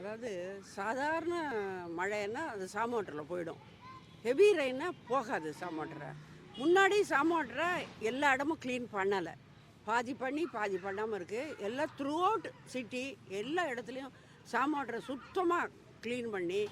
அதாவது சாதாரண மழைன்னா அது சாமோட்டரில் போயிடும். ஹெவி ரெயின்னா போகாது சாமோட்டரை. முன்னாடி சாமோட்டரை எல்லா இடமும் க்ளீன் பண்ணலை. பாதி பண்ணி பாதி பண்ணாமல் இருக்குது எல்லாம் த்ரூ அவுட் சிட்டி எல்லா இடத்துலையும் சாமோட்டரை சுத்தமாக க்ளீன் பண்ணி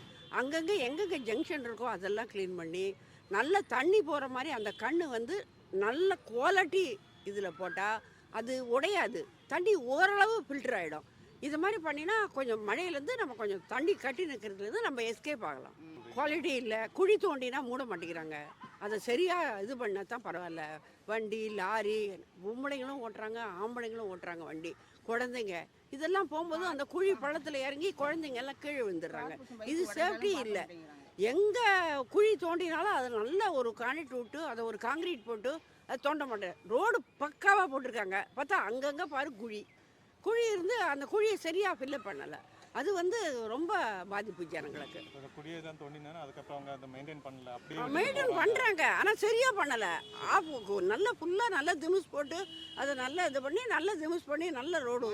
அங்கங்கே எங்கெங்கே ஜங்ஷன் இருக்கோ அதெல்லாம் க்ளீன் பண்ணி நல்ல தண்ணி போகிற மாதிரி அந்த கண் வந்து நல்ல குவாலிட்டி இதில் போட்டால் அது உடையாது. தண்ணி ஓரளவு ஃபில்டர் ஆகிடும் இது மாதிரி பண்ணினா கொஞ்சம் மழையிலேருந்து நம்ம கொஞ்சம் தண்ணி கட்டி நிற்கிறதுலேருந்து நம்ம எஸ்கேப் ஆகலாம். குவாலிட்டி இல்லை. குழி தோண்டினா மூட மாட்டேங்கிறாங்க. அதை சரியாக இது பண்ணால் தான் பரவாயில்ல. வண்டி லாரி பொம்பளைங்களும் ஓட்டுறாங்க ஆம்பளைங்களும் ஓட்டுறாங்க வண்டி. குழந்தைங்க. இதெல்லாம் போகும்போது அந்த குழி பள்ளத்தில் இறங்கி குழந்தைங்க எல்லாம் கீழே விழுந்துடுறாங்க. இது சேஃப்டி இல்லை. எங்கே குழி தோண்டினாலும் அதை நல்ல ஒரு கான்கிரீட் விட்டு அதை ஒரு காங்கிரீட் போட்டு அது தோண்ட மாட்டேன். ரோடு பக்காவாக போட்டிருக்காங்க. பார்த்தா அங்கங்கே பாரு குழி. குழி இருந்து அந்த குழியை சரியாக ஃபில்லப் பண்ணலை. அது வந்து ரொம்ப பாதிப்பு ஜனங்களுக்கு. இப்போ குடியை தான் தோண்டினாலும் அதுக்கப்புறம் அவங்க அதை மெயின்டைன் பண்ணல அப்படியே மெயின்டைன் பண்ணுறாங்க ஆனால் சரியாக பண்ணலை. ஆஃப் நல்லா ஃபுல்லாக நல்லா திமிஸ் போட்டு அதை நல்லா இது பண்ணி நல்லா திமிஸ் பண்ணி நல்ல ரோடு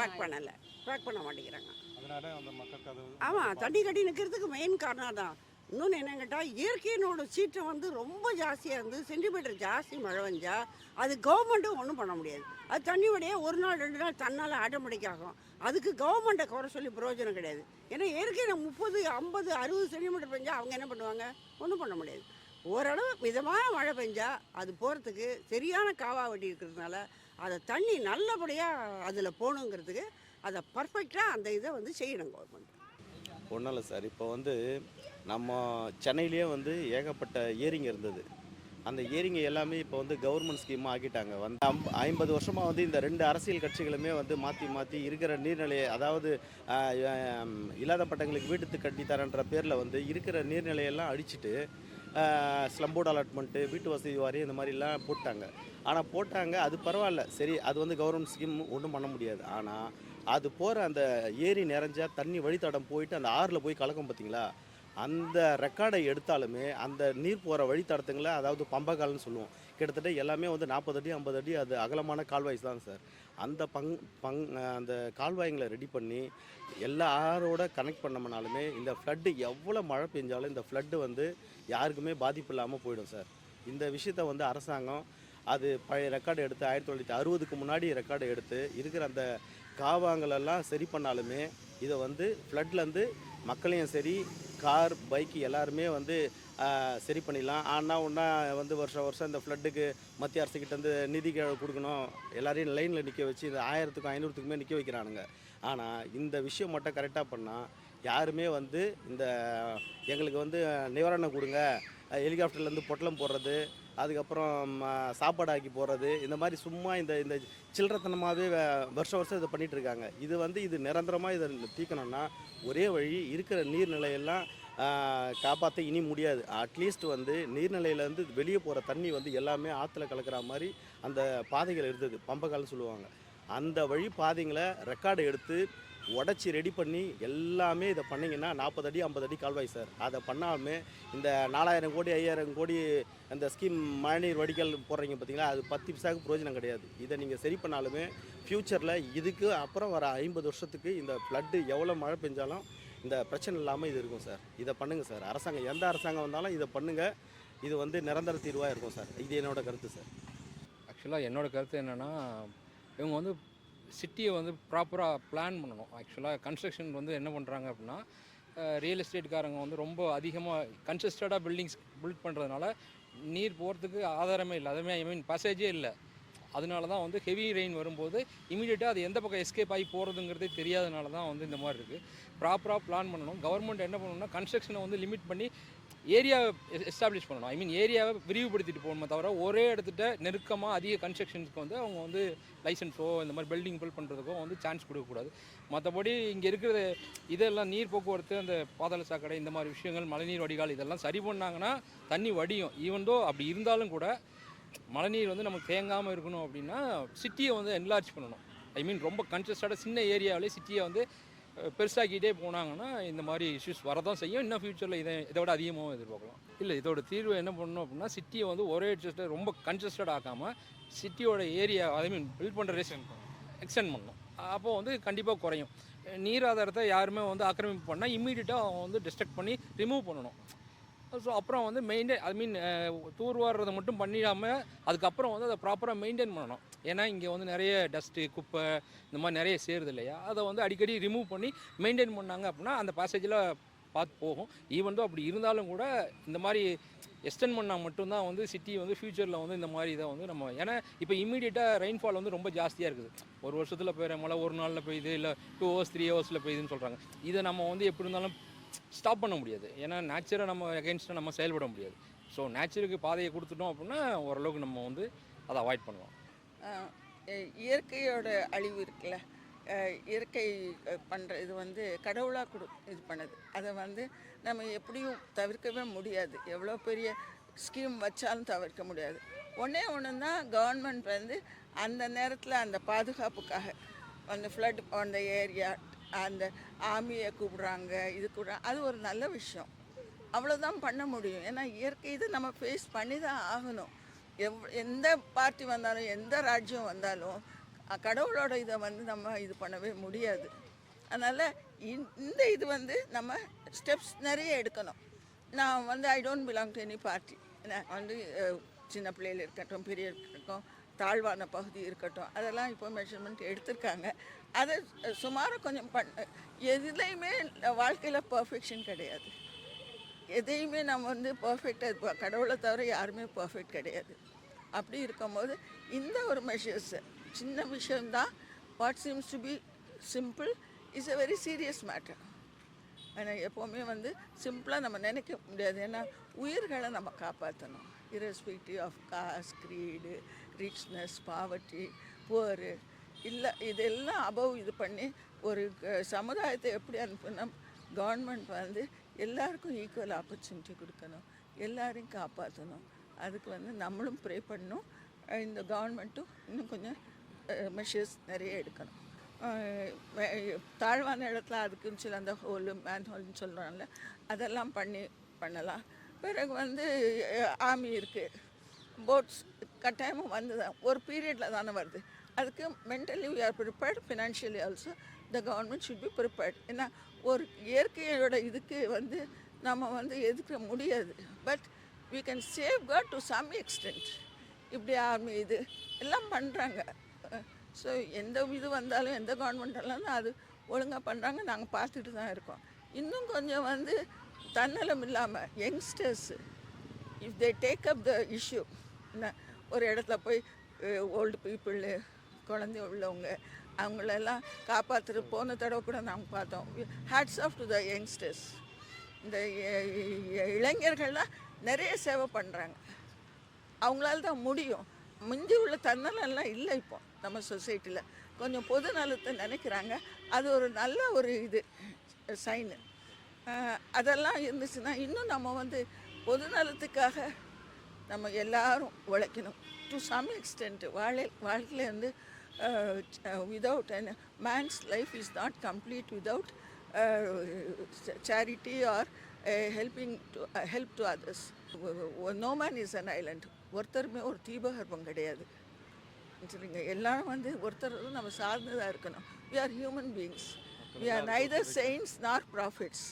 பேக் பண்ணலை. பேக் பண்ண மாட்டேங்கிறாங்க. அதனால அந்த மக்களுக்கு அது ஆமாம் தண்ணி கட்டி நிற்கிறதுக்கு மெயின் காரணம் தான் இன்னொன்று என்னன்னு கேட்டால் இயற்கையினோட சீற்றம் வந்து ரொம்ப ஜாஸ்தியாக இருந்து சென்டிமீட்டர் ஜாஸ்தி மழை வந்தால் அது கவர்மெண்ட்டும் ஒன்றும் பண்ண முடியாது. அது தண்ணியோடைய ஒரு நாள் ரெண்டு நாள் தன்னால் ஆட்டோமேட்டிக் ஆகும். அதுக்கு கவர்மெண்ட்டை குறை சொல்லி பிரயோஜனம் கிடையாது. ஏன்னா இயற்கையில் முப்பது ஐம்பது அறுபது சென்டிமீட்டர் பெஞ்சால் அவங்க என்ன பண்ணுவாங்க? ஒன்றும் பண்ண முடியாது. ஓரளவு மிதமான மழை பெஞ்சால் அது போகிறதுக்கு சரியான காவா வெட்டி இருக்கிறதுனால அதை தண்ணி நல்லபடியாக அதில் போகணுங்கிறதுக்கு அதை பர்ஃபெக்டாக அந்த இதை வந்து செய்யணும் கவர்மெண்ட் ஒன்றும் இல்லை சார். இப்போ வந்து நம்ம சென்னையிலேயே வந்து ஏகப்பட்ட ஏரிங்க இருந்தது. அந்த ஏரிங்க எல்லாமே இப்போ வந்து கவர்மெண்ட் ஸ்கீமாக ஆக்கிட்டாங்க. வந்து அம் ஐம்பது வருஷமாக வந்து இந்த ரெண்டு அரசியல் கட்சிகளுமே வந்து மாற்றி மாற்றி இருக்கிற நீர்நிலையை அதாவது இல்லாத பட்டங்களுக்கு வீட்டுக்கு கட்டித்தரன்ற பேரில் வந்து இருக்கிற நீர்நிலையெல்லாம் அடிச்சுட்டு ஸ்லம்போர்ட் அலாட்மெண்ட்டு வீட்டு வசதி வாரியம் இந்த மாதிரிலாம் போட்டாங்க. ஆனால் போட்டாங்க அது பரவாயில்ல. சரி அது வந்து கவர்மெண்ட் ஸ்கீம் ஒன்றும் பண்ண முடியாது. ஆனால் அது போகிற அந்த ஏரி நிறைஞ்சா தண்ணி வழித்தடம் போயிட்டு அந்த ஆறில் போய் கலக்கும் பார்த்தீங்களா அந்த ரெக்கார்டை எடுத்தாலுமே அந்த நீர் போகிற வழித்தடத்துங்களை அதாவது பம்பகால்னு சொல்லுவோம். கிட்டத்தட்ட எல்லாமே வந்து நாற்பது அடி ஐம்பது அடி அது அகலமான கால்வாய்ஸ் தான் சார். அந்த பங் பங் அந்த கால்வாய்ங்களை ரெடி பண்ணி எல்லா ஆறோட கனெக்ட் பண்ணோம்னாலுமே இந்த ஃப்ளட்டு எவ்வளோ மழை பெஞ்சாலும் இந்த ஃப்ளட்டு வந்து யாருக்குமே பாதிப்பு இல்லாமல் போயிடும் சார். இந்த விஷயத்த வந்து அரசாங்கம் அது பழைய ரெக்கார்டு எடுத்து ஆயிரத்தி தொள்ளாயிரத்தி அறுபதுக்கு முன்னாடி ரெக்கார்டு எடுத்து இருக்கிற அந்த காவாங்களெல்லாம் சரி பண்ணாலுமே இதை வந்து ஃப்ளட்லேருந்து மக்களையும் சரி கார் பைக் எல்லாருமே வந்து சரி பண்ணிடலாம். ஆனால் ஒன்றா வந்து வருஷம் வருஷம் இந்த ஃப்ளட்டுக்கு மத்திய அரசுக்கிட்டேருந்து நிதி கொடுக்கணும். எல்லாரையும் லைனில் நிற்க வச்சு இந்த ஆயிரத்துக்கும் ஐநூறுத்துக்குமே நிற்க வைக்கிறானுங்க. ஆனால் இந்த விஷயம் மட்டும் கரெக்டாக பண்ணால் யாருமே வந்து இந்த எங்களுக்கு வந்து நிவாரணம் கொடுங்க. ஹெலிகாப்டர்லேருந்து பொட்டலம் போடுறது அதுக்கப்புறம் ம, சாப்பாடு ஆக்கி போடுறது இந்த மாதிரி சும்மா இந்த இந்த சில்லறத்தனமாகவே வருஷம் வருஷம் இதை பண்ணிகிட்ருக்காங்க இருக்காங்க. இது வந்து இது நிரந்தரமாக இதை தீக்கணும்னா ஒரே வழி இருக்கிற நீர்நிலையெல்லாம் காப்பாற்ற இனி முடியாது. அட்லீஸ்ட் வந்து நீர்நிலையிலேருந்து வெளியே போகிற தண்ணி வந்து எல்லாமே ஆற்றுல கலக்கிற மாதிரி அந்த பாதைகள் இருந்தது. பம்பகால்னு சொல்லுவாங்க. அந்த வழி பாதைங்களை ரெக்கார்டு எடுத்து உடச்சி ரெடி பண்ணி எல்லாமே இதை பண்ணிங்கன்னா நாற்பது அடி ஐம்பது அடி கால்வாய் சார். அதை பண்ணாலுமே இந்த நாலாயிரம் கோடி ஐயாயிரம் கோடி அந்த ஸ்கீம் மழைநீர் வடிகால் போடுறீங்க பார்த்தீங்களா அது பத்து பிசாவுக்கு பிரயோஜனம் கிடையாது. இதை நீங்கள் சரி பண்ணாலுமே ஃப்யூச்சரில் இதுக்கு அப்புறம் வர ஐம்பது வருஷத்துக்கு இந்த ஃப்ளட்டு எவ்வளோ மழை பெஞ்சாலும் இந்த பிரச்சனை இல்லாமல் இது இருக்கும் சார். இதை பண்ணுங்கள் சார். அரசாங்கம் எந்த அரசாங்கம் வந்தாலும் இதை பண்ணுங்கள் இது வந்து நிரந்தர தீர்வாக இருக்கும் சார். இது என்னோடய கருத்து சார். ஆக்சுவலாக என்னோடய கருத்து என்னென்னா இவங்க வந்து சிட்டியை வந்து ப்ராப்பராக பிளான் பண்ணணும். ஆக்சுவலாக கன்ஸ்ட்ரக்ஷன் வந்து என்ன பண்ணுறாங்க அப்படின்னா ரியல் எஸ்டேட்காரங்க வந்து ரொம்ப அதிகமாக கன்சஸ்டடாக பில்டிங்ஸ் பில்ட் பண்ணுறதுனால நீர் போகிறதுக்கு ஆதாரமே இல்லை. அதுமே ஐ மீன் பசேஜே இல்லை. அதனால தான் வந்து ஹெவி ரெயின் வரும்போது இமீடியட்டாக அது எந்த பக்கம் எஸ்கேப் ஆகி போகிறதுங்கிறதே தெரியாதனால தான் வந்து இந்த மாதிரி இருக்குது ப்ராப்பராக பிளான் பண்ணணும். கவர்மெண்ட் என்ன பண்ணணும்னா கன்ஸ்ட்ரக்ஷனை வந்து லிமிட் பண்ணி ஏரியாவை எஸ்டாப்ளிஷ் பண்ணணும். ஐ மீன் ஏரியாவை விரிவுபடுத்திட்டு போகணுமே தவிர ஒரே இடத்துட்ட நெருக்கமாக அதிக கன்ஸ்ட்ரக்ஷன்ஸ்க்கு வந்து அவங்க வந்து லைசன்ஸோ இந்த மாதிரி பில்டிங் பில் பண்ணுறதுக்கோ வந்து சான்ஸ் கொடுக்கக்கூடாது மற்றபடி இங்கே இருக்கிற இதெல்லாம் நீர் போக்குவரத்து அந்த பாதாள சாக்கடை இந்த மாதிரி விஷயங்கள் மழைநீர் வடிகால் இதெல்லாம் சரி பண்ணாங்கன்னா தண்ணி வடியும். ஈவன்தோ அப்படி இருந்தாலும் கூட மழைநீர் வந்து நமக்கு தேங்காமல் இருக்கணும் அப்படின்னா சிட்டியை வந்து என்லார்ஜ் பண்ணணும். ஐ மீன் ரொம்ப கன்சஸ்டாக சின்ன ஏரியாவிலே சிட்டியை வந்து பெருசாக்கிட்டே போனாங்கன்னா இந்த மாதிரி இஷ்யூஸ் வரதான் செய்யும். இன்னும் ஃபியூச்சரில் இதை இதை விட அதிகமாகவும் எதிர்பார்க்கலாம். இல்லை இதோட தீர்வு என்ன பண்ணணும் அப்படின்னா சிட்டியை வந்து ஒரே இடத்துல ரொம்ப கன்சஸ்டட் ஆக்காமல் சிட்டியோட ஏரியா ஐ மீன் பில்ட் பண்ணுற ரேஷன் எக்ஸ்டெண்ட் பண்ணணும். அப்போ வந்து கண்டிப்பாக குறையும். நீர் ஆதாரத்தை யாருமே வந்து ஆக்கிரமிப்பு பண்ணால் இம்மீடியட்டாக அவங்க வந்து டிஸ்ட்ரக்ட் பண்ணி ரிமூவ் பண்ணணும். ஸோ அப்புறம் வந்து மெயின்டைன் ஐ மீன் தூர்வாடுறதை மட்டும் பண்ணிடாமல் அதுக்கப்புறம் வந்து அதை ப்ராப்பராக மெயின்டைன் பண்ணணும். ஏன்னா இங்கே வந்து நிறைய டஸ்ட்டு குப்பை இந்த மாதிரி நிறைய சேருது இல்லையா? அதை வந்து அடிக்கடி ரிமூவ் பண்ணி மெயின்டைன் பண்ணாங்க அப்படின்னா அந்த பேசேஜில் பார்த்து போகும். ஈவன் தான் அப்படி இருந்தாலும் கூட இந்த மாதிரி எக்ஸ்டெண்ட் பண்ணால் மட்டும்தான் வந்து சிட்டி வந்து ஃப்யூச்சரில் வந்து இந்த மாதிரி இதை வந்து நம்ம ஏன்னா இப்போ இமீடியட்டாக ரெயின்ஃபால் வந்து ரொம்ப ஜாஸ்தியாக இருக்குது. ஒரு வருஷத்தில் பெய்கிற மழை ஒரு நாளில் பெய்யுது இல்லை டூ ஹவர்ஸ் த்ரீ ஹவர்ஸில் பெய்யுதுன்னு சொல்கிறாங்க இதை நம்ம வந்து எப்படி இருந்தாலும் ஸ்டாப் பண்ண முடியாது. ஏன்னா நேச்சரை நம்ம அகேன்ஸ்டாக நம்ம செயல்பட முடியாது. ஸோ நேச்சருக்கு பாதையை கொடுத்துட்டோம் அப்படின்னா ஓரளவுக்கு நம்ம வந்து அதை அவாய்ட் பண்ணுவோம். இயற்கையோட அழிவு இருக்குல்ல. இயற்கை பண்ணுற இது வந்து கடவுளாக கொடு இது பண்ணது. அதை வந்து நம்ம எப்படியும் தவிர்க்கவே முடியாது. எவ்வளோ பெரிய ஸ்கீம் வச்சாலும் தவிர்க்க முடியாது. ஒன்றே ஒன்று தான் கவர்மெண்ட் வந்து அந்த நேரத்தில் அந்த பாதுகாப்புக்காக அந்த ஃப்ளட் அந்த ஏரியா அந்த ஆமியை கூப்பிடுறாங்க இது கூப்பிட்றாங்க. அது ஒரு நல்ல விஷயம். அவ்வளோதான் பண்ண முடியும். ஏன்னா இயற்கை இது நம்ம ஃபேஸ் பண்ணி தான் ஆகணும். எவ் எந்த பார்ட்டி வந்தாலும் எந்த ராஜ்யம் வந்தாலும் கடவுளோட இதை வந்து நம்ம இது பண்ணவே முடியாது. அதனால் இந்த இது வந்து நம்ம ஸ்டெப்ஸ் நிறைய எடுக்கணும். நான் வந்து I don't belong to any party நான் வந்து சின்ன பிள்ளைகள் இருக்கட்டும் பெரிய இருக்கட்டும் தாழ்வான பகுதி இருக்கட்டும் அதெல்லாம் இப்போ மெஷர்மெண்ட் எடுத்திருக்காங்க. அதை சுமாராக கொஞ்சம் பண்ண எதுலேயுமே வாழ்க்கையில் பர்ஃபெக்ஷன் கிடையாது. எதையுமே நம்ம வந்து பர்ஃபெக்டாக இப்போ கடவுளை தவிர யாருமே பர்ஃபெக்ட் கிடையாது. அப்படி இருக்கும்போது இந்த ஒரு மெஷர்ஸ் சின்ன விஷயம்தான். What seems to be simple is a very serious matter ஆனால் எப்போவுமே வந்து சிம்பிளாக நம்ம நினைக்க முடியாது. ஏன்னா உயிர்களை நம்ம காப்பாற்றணும் irrespective of caste creed richness poverty poor இல்லை இதெல்லாம் அபவ் இது பண்ணி ஒரு சமுதாயத்தை எப்படி அனுப்பணும் கவர்மெண்ட் வந்து எல்லாருக்கும் ஈக்குவல் ஆப்பர்ச்சுனிட்டி கொடுக்கணும். எல்லாரையும் காப்பாற்றணும் அதுக்கு வந்து நம்மளும் ப்ரே பண்ணணும். இந்த கவர்மெண்ட்டும் இன்னும் கொஞ்சம் மெஷர்ஸ் நிறைய எடுக்கணும். தாழ்வான இடத்துல அதுக்குன்னு சொல்லி அந்த ஹோலு மேன் ஹோல்னு சொல்கிறாங்கல்ல அதெல்லாம் பண்ணி பண்ணலாம். பிறகு வந்து ஆர்மி இருக்குது போட்ஸ் கட்டாயமும் வந்து தான் ஒரு பீரியடில் தானே வருது. அதுக்கு mentally we are prepared financially also the government should be prepared ஏன்னா ஒரு இயற்கையோட இதுக்கு வந்து நம்ம வந்து எதுக்க முடியாது. But we can save got to some extent இப்படி ஆர்மி இது எல்லாம் பண்ணுறாங்க ஸோ எந்த இது வந்தாலும் எந்த கவர்மெண்ட்டெல்லாம் அது ஒழுங்காக பண்ணுறாங்க நாங்கள் பார்த்துட்டு தான் இருக்கோம். இன்னும் கொஞ்சம் வந்து தன்னலம் இல்லாமல் youngsters if they take up the issue என்ன ஒரு இடத்துல போய் ஓல்டு பீப்புளு குழந்தை உள்ளவங்க அவங்களெல்லாம் காப்பாற்றுற போன தடவை கூட நாங்கள் பார்த்தோம். Hats off to the youngsters இந்த இளைஞர்கள்லாம் நிறைய சேவை பண்ணுறாங்க அவங்களால தான் முடியும். முந்தி உள்ள தன்னலெல்லாம் இல்லை இப்போ நம்ம சொசைட்டியில் கொஞ்சம் பொது நலத்தை நினைக்கிறாங்க. அது ஒரு நல்ல ஒரு இது சைனு. அதெல்லாம் இருந்துச்சுன்னா இன்னும் நம்ம வந்து பொது நலத்துக்காக நம்ம எல்லாரும் உழைக்கணும். டு சம் எக்ஸ்டென்ட் வாழை வாழ்க்கையில் வந்து without and man's life is not complete without charity or helping to help to others no man is an island. ஒருத்தருமே ஒரு தீபகற்பம் கிடையாது. சரிங்க எல்லாரும் வந்து ஒருத்தர் நம்ம சார்ந்து தான் இருக்கணும். We are human beings we are neither chains nor profits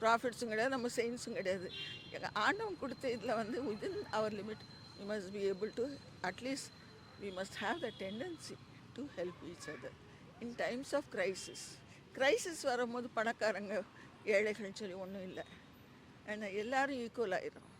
ப்ராஃபிட்ஸும் கிடையாது நம்ம செயின்ஸும் கிடையாது. எங்கள் ஆண்டவன் கொடுத்த இதில் வந்து within our limit you must be able to at least we must have the tendency to help each other in times of crisis crisis வரும்போது பணக்காரங்க ஏழைகள்னு சொல்லி ஒன்றும் இல்லை. ஏன்னா எல்லோரும் ஈக்குவல் ஆயிரும்